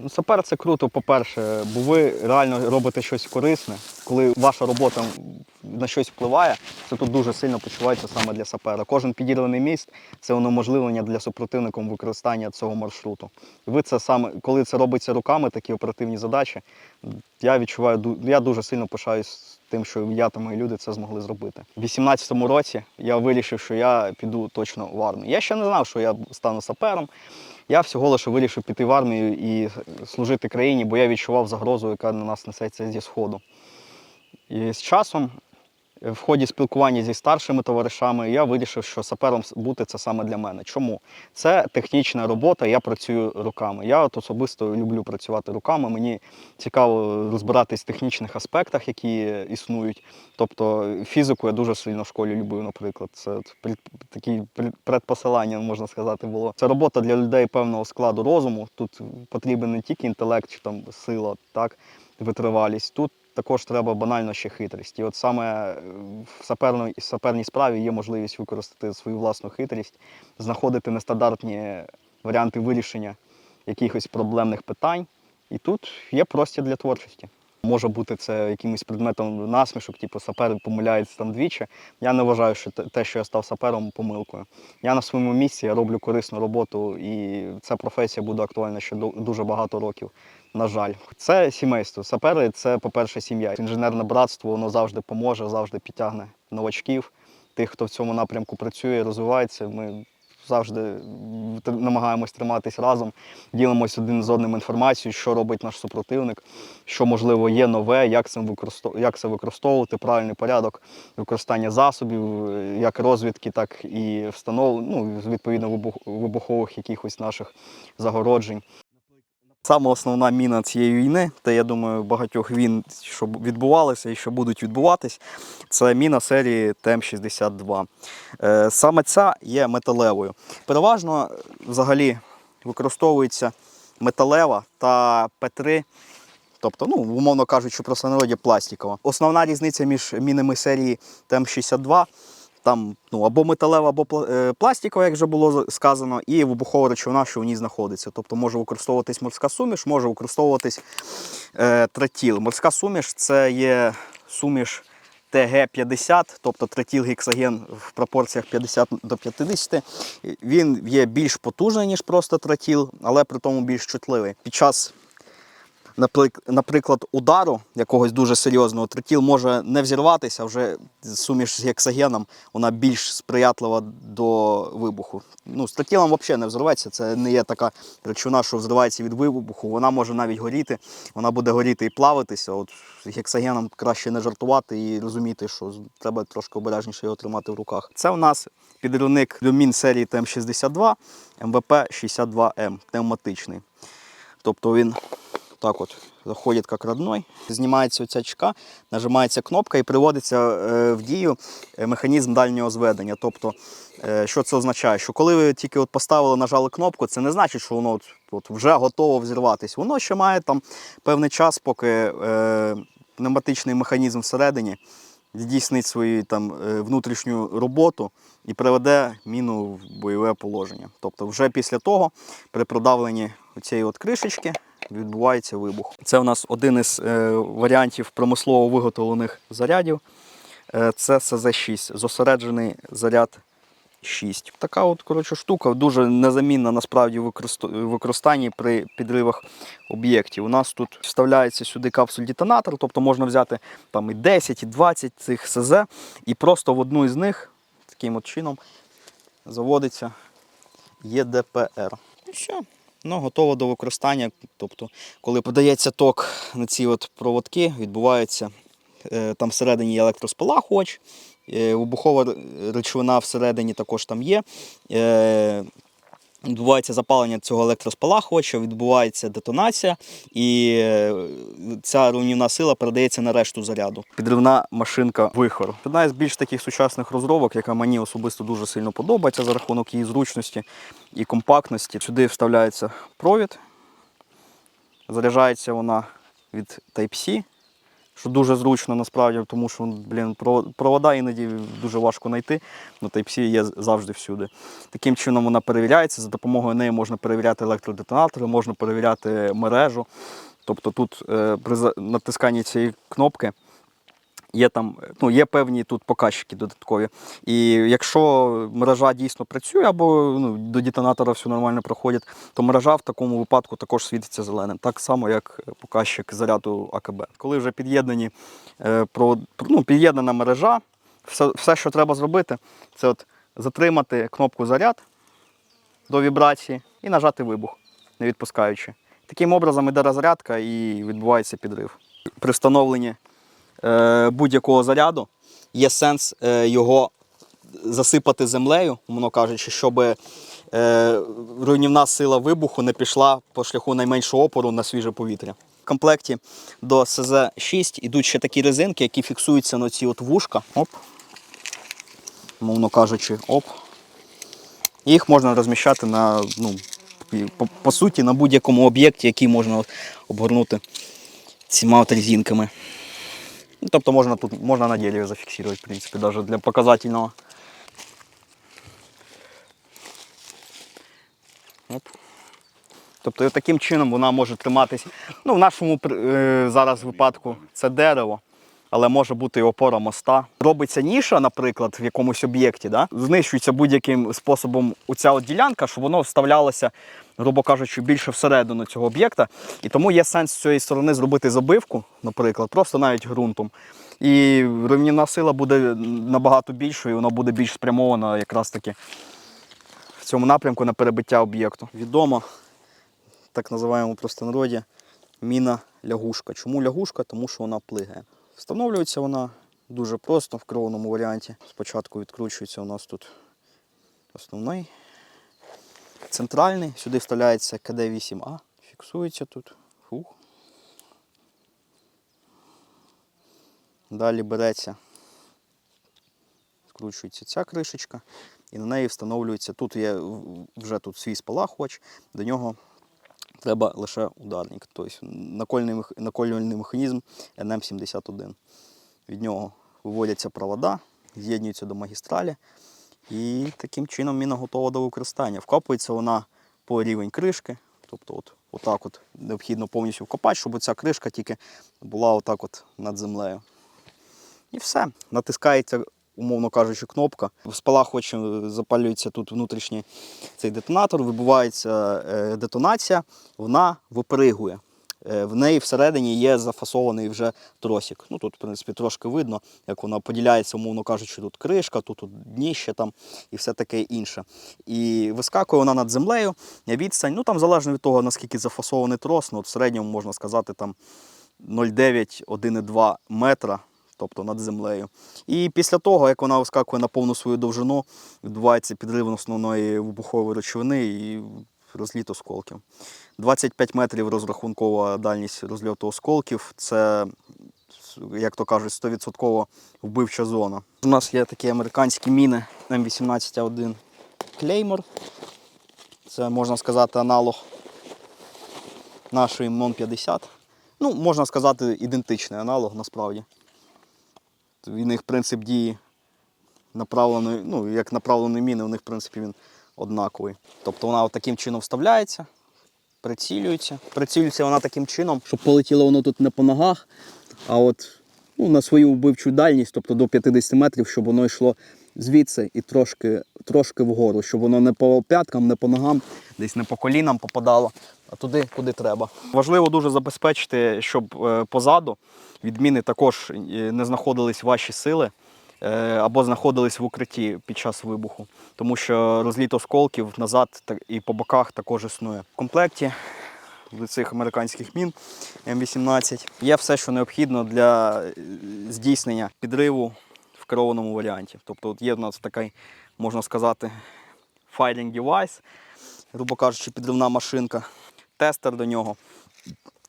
Ну, сапер це круто, по-перше, бо ви реально робите щось корисне. Коли ваша робота на щось впливає, це тут дуже сильно почувається саме для сапера. Кожен підірваний міст це унеможливлення для супротивником використання цього маршруту. І ви це саме, коли це робиться руками, такі оперативні задачі, я відчуваю, я дуже сильно пишаюсь тим, що я та мої люди це змогли зробити. У 18-му році я вирішив, що я піду точно в армію. Я ще не знав, що я стану сапером. Я всього лише вирішив піти в армію і служити країні, бо я відчував загрозу, яка на нас несеться зі сходу. І з часом, в ході спілкування зі старшими товаришами, я вирішив, що сапером бути це саме для мене. Чому? Це технічна робота, я працюю руками. Я от особисто люблю працювати руками. Мені цікаво розбиратись в технічних аспектах, які існують. Тобто фізику я дуже сильно в школі любив, наприклад. Це такі предпосилання, можна сказати, було. Це робота для людей певного складу розуму. Тут потрібен не тільки інтелект чи там сила, так, витривалість. Тут також треба банально ще хитрість. І от саме е, в саперній, саперній справі є можливість використати свою власну хитрість, знаходити нестандартні варіанти вирішення якихось проблемних питань. І тут є простір для творчості. Може бути це якимось предметом насмішок, типу сапер помиляється там двічі. Я не вважаю, що те- що я став сапером, помилкою. Я на своєму місці, я роблю корисну роботу, і ця професія буде актуальна ще ду- дуже багато років. На жаль, це сімейство. Сапери це, по-перше, сім'я. Інженерне братство воно завжди поможе, завжди підтягне новачків, тих, хто в цьому напрямку працює, розвивається. Ми завжди намагаємось триматись разом, ділимося один з одним інформацією, що робить наш супротивник, що можливо є нове, як це, як це використовувати, правильний порядок використання засобів, е, як розвідки, так і встанов... ну, відповідно вибух... вибухових якихось наших загороджень. Саме основна міна цієї війни, та я думаю, багатьох війн, що відбувалися і що будуть відбуватись, це міна серії ТМ-62. Е, Саме ця є металевою. Переважно е, взагалі використовується металева та П3, тобто, ну, умовно кажучи, просто народі пластикова. Основна різниця між мінами серії ТМ-62 там ну, або металева, або е, пластикова, як вже було сказано, і вибухова речовина, що в ній знаходиться. Тобто може використовуватись морська суміш, може використовуватись е, тротіл. Морська суміш це є суміш ТГ-50, тобто тротіл гексаген в пропорціях 50 до 50. Він є більш потужний, ніж просто тротіл, але при тому більш чутливий. Під час наприклад, удару якогось дуже серйозного, тротіл може не взірватися, вже суміш з гексагеном, вона більш сприятлива до вибуху. Ну, з тротілом взагалі не взривається, це не є така речовина, що взривається від вибуху, вона може навіть горіти, вона буде горіти і плавитися. От з гексагеном краще не жартувати і розуміти, що треба трошки обережніше його тримати в руках. Це у нас підривник до мін серії ТМ-62, МВП-62М, пневматичний. Тобто він так от заходить як родной. Знімається оця чека, нажимається кнопка і приводиться е, в дію е, механізм дальнього зведення. Тобто, е, що це означає? Що коли ви тільки от поставили, нажали кнопку, це не значить, що воно от, от вже готово взірватися. Воно ще має там певний час, поки е, пневматичний механізм всередині здійснить свою там внутрішню роботу і приведе міну в бойове положення. Тобто, вже після того, при продавленні цієї от кришечки, відбувається вибух. Це у нас один із е, варіантів промислово виготовлених зарядів. Е, це СЗ-6, зосереджений заряд 6. Така от коротше, штука дуже незамінна насправді в використанні при підривах об'єктів. У нас тут вставляється сюди капсуль-детонатор, тобто можна взяти там і 10, і 20 цих СЗ, і просто в одну із них таким от чином заводиться ЄДПР. І все. Ну, готово до використання. Тобто, коли подається ток на ці от проводки, відбувається е, там всередині є електроспалахувач, е, вибухова речовина всередині також там є. Відбувається запалення цього електроспалахувача, відбувається детонація, і е, ця руйнівна сила передається на решту заряду. Підривна машинка вихор. Одна із більш таких сучасних розробок, яка мені особисто дуже сильно подобається за рахунок її зручності і компактності. Сюди вставляється провід, заряджається вона від Type-C, що дуже зручно насправді, тому що блін, прово- провода іноді дуже важко знайти. Ну, Type-C є завжди всюди. Таким чином вона перевіряється. За допомогою неї можна перевіряти електродетонатори, можна перевіряти мережу. Тобто тут е, при натисканні цієї кнопки є там ну, є певні тут показчики додаткові. І якщо мережа дійсно працює або ну, до детонатора все нормально проходить, то мережа в такому випадку також світиться зеленим, так само, як показчик заряду АКБ. Коли вже під'єднані е, провод- ну, під'єднана мережа, все, все, що треба зробити, це от затримати кнопку заряд до вібрації і нажати вибух, не відпускаючи. Таким образом іде розрядка і відбувається підрив. При встановленні будь-якого заряду є сенс е, його засипати землею, умовно кажучи, щоб е, руйнівна сила вибуху не пішла по шляху найменшого опору на свіже повітря. В комплекті до СЗ-6 йдуть ще такі резинки, які фіксуються на ці от вушка. Оп. Мовно кажучи, оп. Їх можна розміщати на, ну, по, по суті, на будь-якому об'єкті, який можна обгорнути цими резинками. Ну, тобто можна тут можна на дереві зафіксувати, в принципі, навіть для показательного. Оп. Тобто таким чином вона може триматись. Ну, в нашому е, зараз випадку це дерево, але може бути і опора моста. Робиться ніша, наприклад, в якомусь об'єкті, да? знищується будь-яким способом оця от ділянка, щоб воно вставлялося, грубо кажучи, більше всередину цього об'єкта. І тому є сенс з цієї сторони зробити забивку, наприклад, просто навіть ґрунтом. І руйнівна сила буде набагато більшою, вона буде більш спрямована якраз таки в цьому напрямку на перебиття об'єкту. Відомо, так називаємо в простонароді, міна лягушка. Чому лягушка? Тому що вона плигає. Встановлюється вона дуже просто в керованому варіанті. Спочатку відкручується у нас тут основний, центральний. Сюди вставляється КД-8А, фіксується тут. Фух. Далі береться, скручується ця кришечка, і на неї встановлюється. Тут є вже тут свій спалахувач, до нього треба лише ударник. Тобто накольний, наколювальний механізм NM71. Від нього виводяться провода, з'єднуються до магістралі. І таким чином міна готова до використання. Вкопується вона по рівень кришки. Тобто от, отак от необхідно повністю вкопати, щоб ця кришка тільки була отак от над землею. І все. Натискається, умовно кажучи, кнопка. В спалахувачі е, запалюється тут внутрішній цей детонатор, вибивається е, детонація, вона випригує. Е, В неї всередині є зафасований вже тросик. Ну тут, в принципі, трошки видно, як вона поділяється, умовно кажучи, тут кришка, тут, тут дніще там і все таке інше. І вискакує вона над землею, відстань, ну там залежно від того, наскільки зафасований трос, ну, от в середньому можна сказати там 0,9-1,2 метра, тобто над землею. І після того, як вона вискакує на повну свою довжину, відбувається підрив основної вибухової речовини і розліт осколків. 25 метрів розрахункова дальність розльоту осколків. Це, як то кажуть, 100% вбивча зона. У нас є такі американські міни М18А1 Claymore. Це можна сказати аналог нашої МОН-50. Ну, можна сказати, ідентичний аналог насправді. В них принцип дії направленої, ну, як направленої міни, у них, в принципі, він однаковий. Тобто вона от таким чином вставляється, прицілюється. Прицілюється вона таким чином, щоб полетіло воно тут не по ногах, а от ну, на свою вбивчу дальність, тобто до 50 метрів, щоб воно йшло звідси і трошки, трошки вгору, щоб воно не по п'яткам, не по ногам, десь не по колінам попадало, а туди, куди треба. Важливо дуже забезпечити, щоб е, позаду від міни також е, не знаходились ваші сили або знаходились в укритті під час вибуху, тому що розліт осколків назад і по боках також існує. В комплекті цих американських мін М18 є все, що необхідно для е, здійснення підриву в керованому варіанті. Тобто от є в нас такий, можна сказати, firing device, грубо кажучи, підривна машинка, тестер до нього.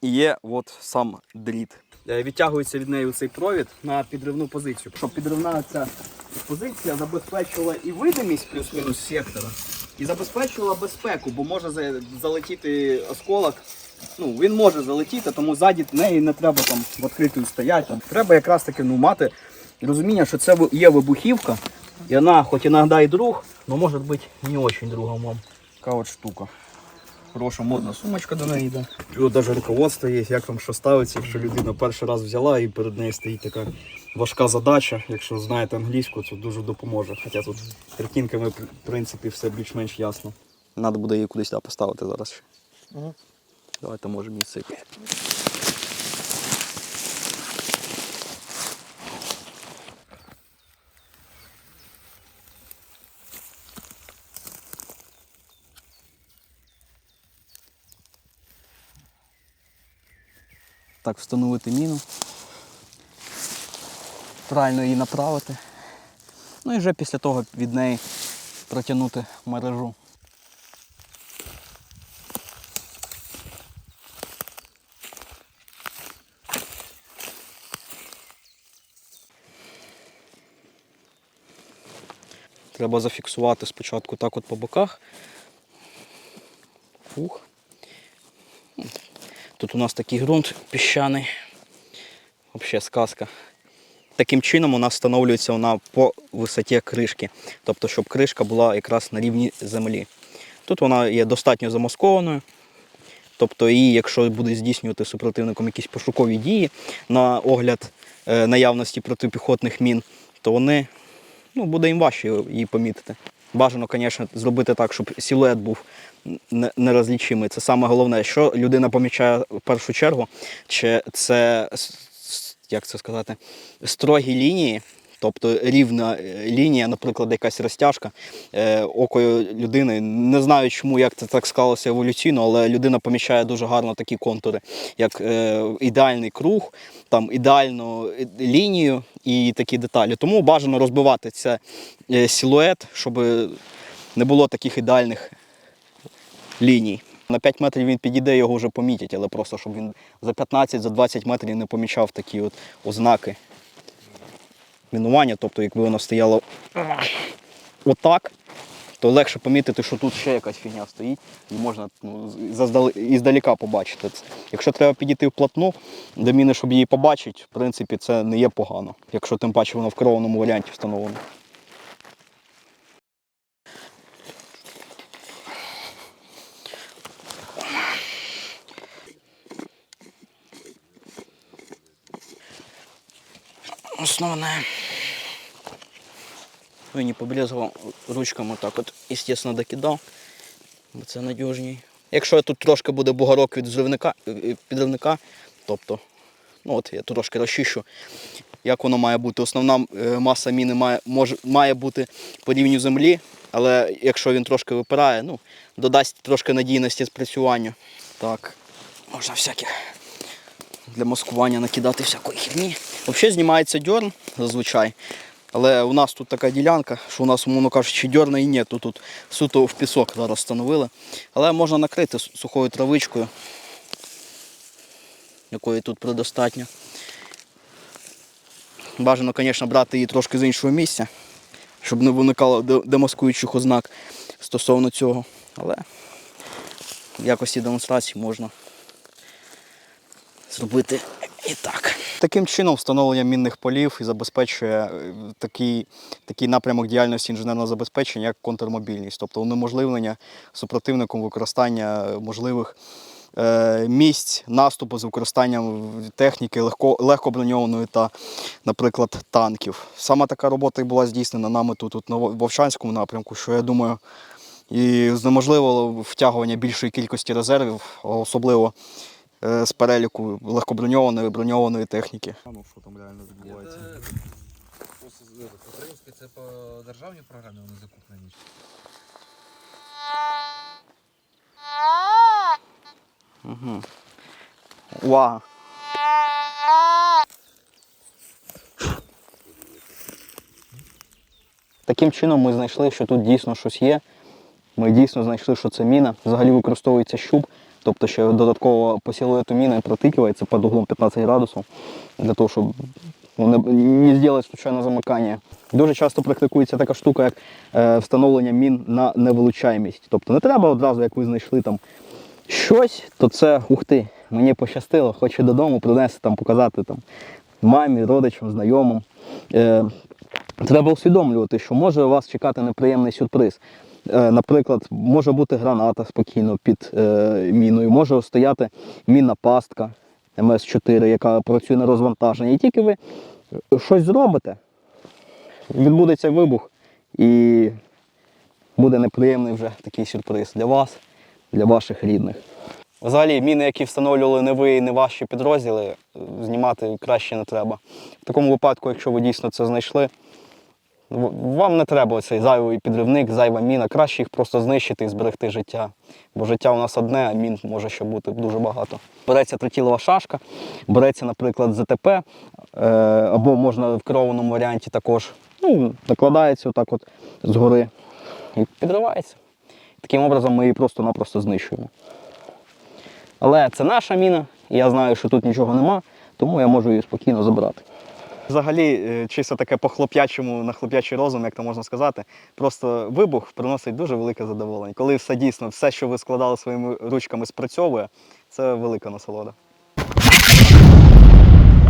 І є от сам дріт. Е, Відтягується від неї цей провід на підривну позицію. Щоб підривна ця позиція забезпечувала і видимість плюс-мінус сектора, і забезпечувала безпеку, бо може залетіти осколок ну, він може залетіти, тому ззаді неї не треба там в відкритою стояти. Треба якраз таки ну, мати розуміння, що це є вибухівка, і вона, хоч іноді і друг, але може бути не дуже другом вам. Така от штука. Хороша модна сумочка до неї йде. І от навіть руководство є, як там що ставиться, якщо людина перший раз взяла і перед нею стоїть така важка задача. Якщо знаєте англійську, це дуже допоможе. Хоча тут картинками, в принципі, все більш-менш ясно. Треба буде її кудись да, поставити зараз ще. Угу. Давайте може місце. Так, встановити міну. Правильно її направити. Ну і вже після того від неї протягнути мережу. Треба зафіксувати спочатку так от по боках. Фух. Тут у нас такий ґрунт піщаний. Взагалі сказка. Таким чином нас встановлюється вона по висоті кришки. Тобто, щоб кришка була якраз на рівні землі. Тут вона є достатньо замаскованою. Тобто, її, якщо буде здійснювати супротивником якісь пошукові дії на огляд е, наявності протипіхотних мін, то вони ну, буде їм важче її помітити. Бажано, звісно, зробити так, щоб силует був не- нерозлічимий. Це саме головне, що людина помічає в першу чергу, чи це як це сказати, строгі лінії. Тобто рівна е, лінія, наприклад, якась розтяжка е, окою людини. Не знаю, чому як це так склалося еволюційно, але людина помічає дуже гарно такі контури, як е, ідеальний круг, там ідеальну лінію і такі деталі. Тому бажано розбивати це силует, щоб не було таких ідеальних ліній. На 5 метрів він підійде, його вже помітять, але просто щоб він за 15 за 20 метрів не помічав такі от ознаки мінування. Тобто, якби воно стояло отак, то легше помітити, що тут ще якась фігня стоїть, і можна ну, заздали- побачити це. Якщо треба підійти вплотну до міни, щоб її побачити, в принципі, це не є погано, якщо тим паче воно в керованому варіанті встановлено. Основне. Ну, не побрезгував ручками так от, естественно, докидав, бо це надіжній. Якщо тут трошки буде бугорок від зривника, е, підривника, тобто, ну от я трошки розчищу, як воно має бути. Основна е, маса міни має, може, має бути по рівню землі, але якщо він трошки випирає, ну, додасть трошки надійності спрацювання. Так, можна всяких для маскування накидати всякої херні. Взагалі знімається дьорн зазвичай. Але у нас тут така ділянка, що у нас, умовно кажучи, дьорна і нету. Тут суто в пісок зараз встановили. Але можна накрити сухою травичкою, якої тут предостатньо. Бажано, звісно, брати її трошки з іншого місця, щоб не виникало демаскуючих ознак стосовно цього. Але в якості демонстрації можна зробити і так. Таким чином встановлення мінних полів і забезпечує е, такий, такий напрямок діяльності інженерного забезпечення, як контрмобільність, тобто унеможливлення супротивником використання можливих е, місць наступу з використанням техніки легко, легко броньованої та, наприклад, танків. Саме така робота і була здійснена нами тут, тут на Вовчанському напрямку, що я думаю, і знеможливило втягування більшої кількості резервів, особливо е, з переліку легкоброньованої броньованої техніки. Ну, що там реально відбувається? Українське це по державній програмі вони закуплені. Угу. Увага! Таким чином ми знайшли, що тут дійсно щось є. Ми дійсно знайшли, що це міна. Взагалі використовується щуп, тобто ще додатково по силуету міни протикується під углом 15 градусів, для того, щоб ну, не, не зробити случайне замикання. Дуже часто практикується така штука, як е, встановлення мін на невилучаємість. Тобто не треба одразу, як ви знайшли там щось, то це ух ти, мені пощастило, хочу додому принести там, показати там мамі, родичам, знайомим. Е, треба усвідомлювати, що може вас чекати неприємний сюрприз. Е, наприклад, може бути граната спокійно під е, міною, може стояти мінна пастка МС-4, яка працює на розвантаженні. І тільки ви щось зробите, відбудеться вибух і буде неприємний вже такий сюрприз для вас, для ваших рідних. Взагалі, міни, які встановлювали не ви і не ваші підрозділи, знімати краще не треба. В такому випадку, якщо ви дійсно це знайшли, вам не треба цей зайвий підривник, зайва міна. Краще їх просто знищити і зберегти життя. Бо життя у нас одне, а мін може ще бути дуже багато. Береться тротілова шашка, береться, наприклад, ЗТП, е, або можна в керованому варіанті також. Ну, накладається отак от згори і підривається. Таким образом ми її просто-напросто знищуємо. Але це наша міна, і я знаю, що тут нічого нема, тому я можу її спокійно забрати. Взагалі, е, чисто таке по хлоп'ячому, на хлоп'ячий розум, як то можна сказати, просто вибух приносить дуже велике задоволення. Коли все дійсно, все, що ви складали своїми ручками, спрацьовує, це велика насолода.